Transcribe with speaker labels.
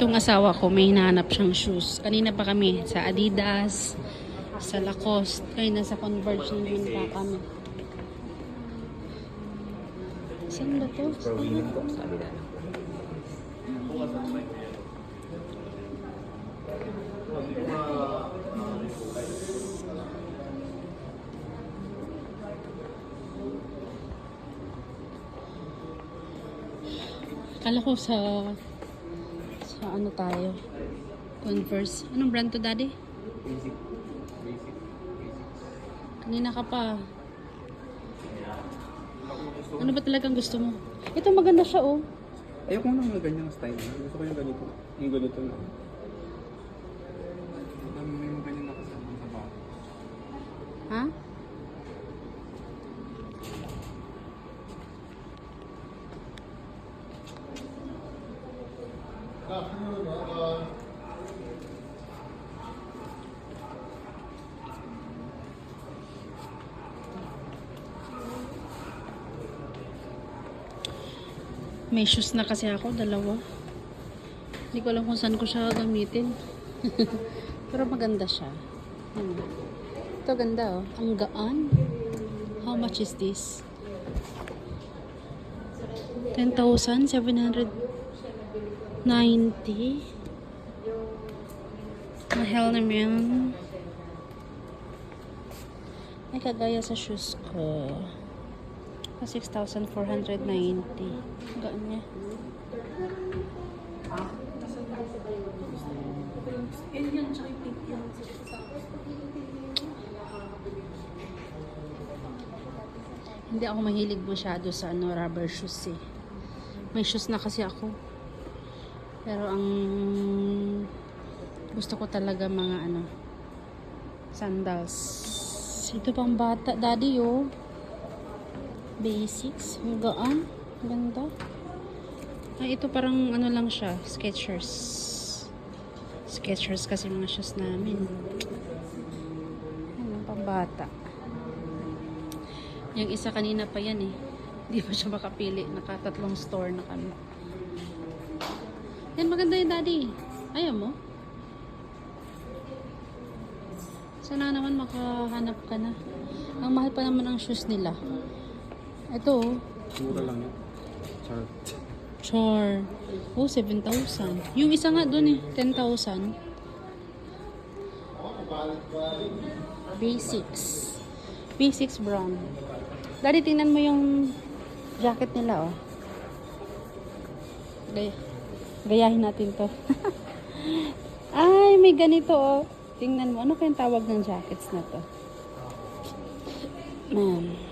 Speaker 1: Itong asawa ko, may hinahanap siyang shoes. Kanina pa kami sa Adidas, sa Lacoste. Kanina sa Converge naman pa kami. Saan ba to?
Speaker 2: For women po, sabi na.
Speaker 1: Kala ko sa sa ano tayo. Converse. Anong brand to, Daddy?
Speaker 2: Basic. Basic.
Speaker 1: Kanina ka pa. Ano ba talagang gusto mo? Ito maganda siya, oh.
Speaker 2: Ayoko na ng ganyang style. Gusto ko yung ganito. Yung ganito na. Dami may mga ganyan nakasama sa bahay.
Speaker 1: Ha? May shoes na kasi ako, dalawa. Hindi ko alam kung saan ko siya gamitin. Pero maganda siya. Ano? Ito ganda oh. Ang gaan. How much is this? 10,790. Mahal naman. Ay, kagaya sa shoes ko. Ah, 6,490. Gaan niya. Hindi ako mahilig masyado sa ano, rubber shoes eh. May shoes na kasi ako. Pero ang gusto ko talaga mga ano, sandals. Ito pang bata, daddy oh. Basics, ang gaan. Ganda. Ay, ito parang ano lang siya, Skechers. Skechers kasi mga shoes namin. Ano, pang bata. Yung isa kanina pa yan eh. Hindi pa siya makapili. Nakatatlong store na kami. Yan, maganda yung daddy. Ayaw mo? Sana naman makahanap ka na. Ang mahal pa naman ang shoes nila. Ito oh.
Speaker 2: Mura lang yun. Char.
Speaker 1: Char. Oh, 7,000. Yung isa nga dun eh, 10,000. Basics. Basics brown. Daddy, tingnan mo yung jacket nila, oh. Gay gayahin natin to. Ay, may ganito, oh. Tingnan mo. Ano kayang tawag ng jackets na to? Man.